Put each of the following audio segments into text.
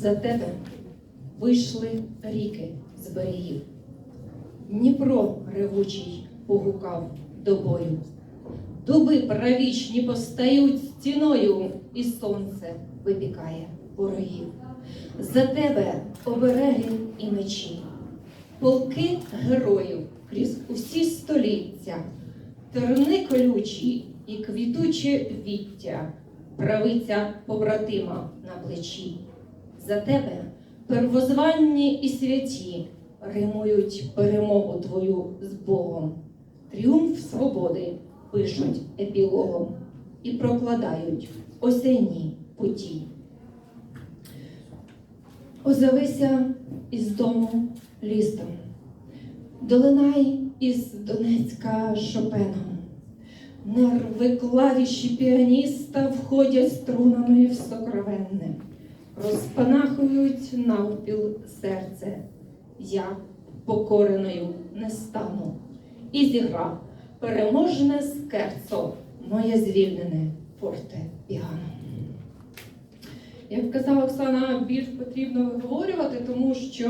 За тебе вийшли ріки з берегів. Дніпро ревучий погукав до бою. Дуби правічні постають стіною, і сонце випікає ворогів. За тебе обереги і мечі, полки героїв крізь усі століття, терни колючі і квітуче віття, правиця побратима на плечі. За тебе первозванні і святі римують перемогу твою з Богом. Тріумф свободи пишуть епілогом і прокладають осінні путі. Озовися із дому лістом, долинай із Донецька Шопеном. Нерви клавіші піаніста входять струнами в сокровенне, розпанахують навпіл серце. Я покореною не стану. І зіграв переможне скерцо, моє звільнене форте піано. Як казала Оксана, більш потрібно виговорювати, тому що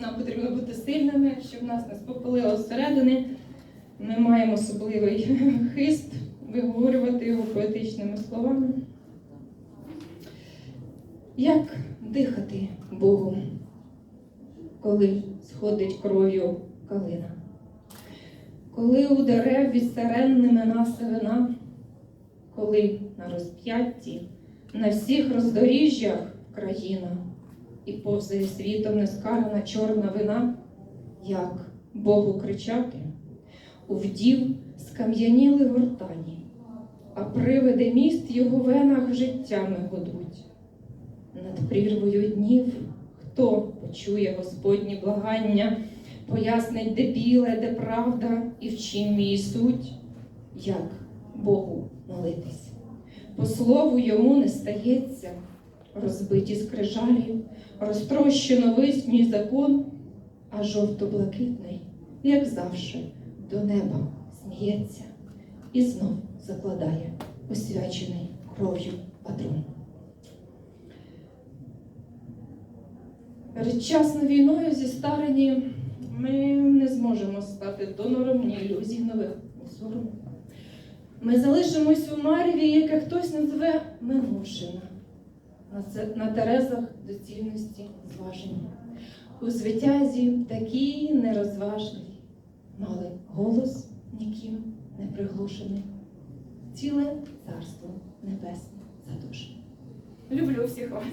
нам потрібно бути сильними, щоб нас не спопилило зсередини. Ми маємо особливий хист виговорювати його поетичними словами. Як дихати Богу, коли сходить кров'ю калина? Коли у дерев від сирен не мина коли на розп'ятті на всіх роздоріжжях країна і повзає світом нескарана чорна вина, як Богу кричати, у вдів скам'яніли гортані, а привиди міст його венах життями годуть. Над прірвою днів хто почує Господні благання, пояснить, де біле, де правда, і в чим її суть, як Богу молитись. По слову йому не стається, розбиті скрижалі, розтрощено висній закон, а жовто-блакитний, як завше, до неба сміється і знов закладає освячений кров'ю патрон. Передчасно війною зістарені ми не зможемо стати донором ні ілюзій нових, ні сорому. Ми залишимось у марві, яке хтось назве минувшина, на, терезах доцільності зваження. У звитязі такі нерозважливі, мали голос ніким не приглушений, ціле царство небесне задушне. Люблю всіх вас.